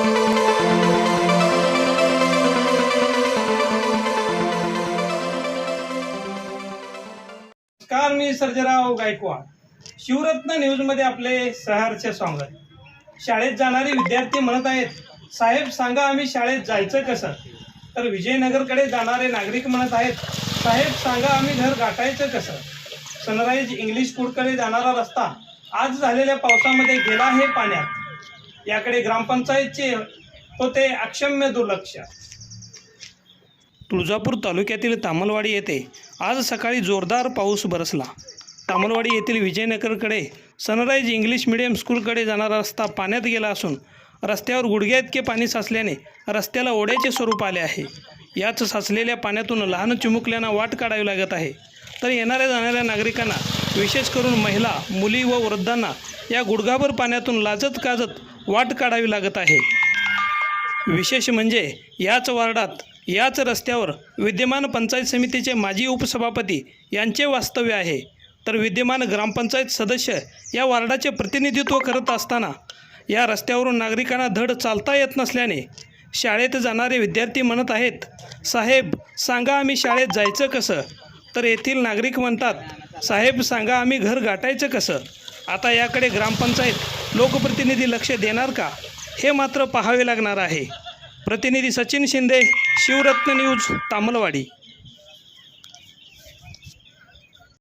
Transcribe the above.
नमस्कार मी सर्जराव गायकवाड. शिवरत्न न्यूजमध्ये आपले सहर्ष स्वागत. शाळेत जाणारे विद्यार्थी म्हणत आहेत साहेब सांगा आम्ही शाळेत जायचं कसं? तर विजयनगरकडे जाणारे नागरिक म्हणत आहेत साहेब सांगा आम्ही घर गाठायचं कसं? सनराईज इंग्लिश स्कूलकडे जाणारा रस्ता आज झालेल्या पावसामध्ये गेला आहे पाण्यात. याकडे ग्रामपंचायतचे होते अक्षम्य दुर्लक्ष. तुळजापूर तालुक्यातील तामलवाडी येथे आज सकाळी जोरदार पाऊस बरसला. तामलवाडी येथील विजयनगरकडे सनराईज इंग्लिश मिडियम स्कूलकडे जाणारा रस्ता पाण्यात गेला असून रस्त्यावर गुडघ्या इतके पाणी साचल्याने रस्त्याला ओढ्याचे स्वरूप आले आहे. याच साचलेल्या पाण्यातून लहान चिमुकल्यांना वाट काढावी लागत आहे. तर येणाऱ्या जाणाऱ्या नागरिकांना विशेष करून महिला मुली व वृद्धांना या गुडघाभर पाण्यातून लाजत काजत वाट काढावी लागत आहे. विशेष म्हणजे याच वार्डात याच रस्त्यावर विद्यमान पंचायत समितीचे माजी उपसभापती यांचे वास्तव्य आहे. तर विद्यमान ग्रामपंचायत सदस्य या वार्डाचे प्रतिनिधित्व करत असताना या रस्त्यावरून नागरिकांना धड चालता येत नसल्याने शाळेत जाणारे विद्यार्थी म्हणत आहेत साहेब सांगा आम्ही शाळेत जायचं कसं? तर येथील नागरिक म्हणतात साहेब सांगा आम्ही घर गाठायचं कसं? आता याकडे ग्रामपंचायत लोकप्रतिनिधी लक्ष देणार का? हे मात्र पाहावे लागणार आहे. प्रतिनिधी सचिन शिंदे शिवरत्न न्यूज तामलवाडी.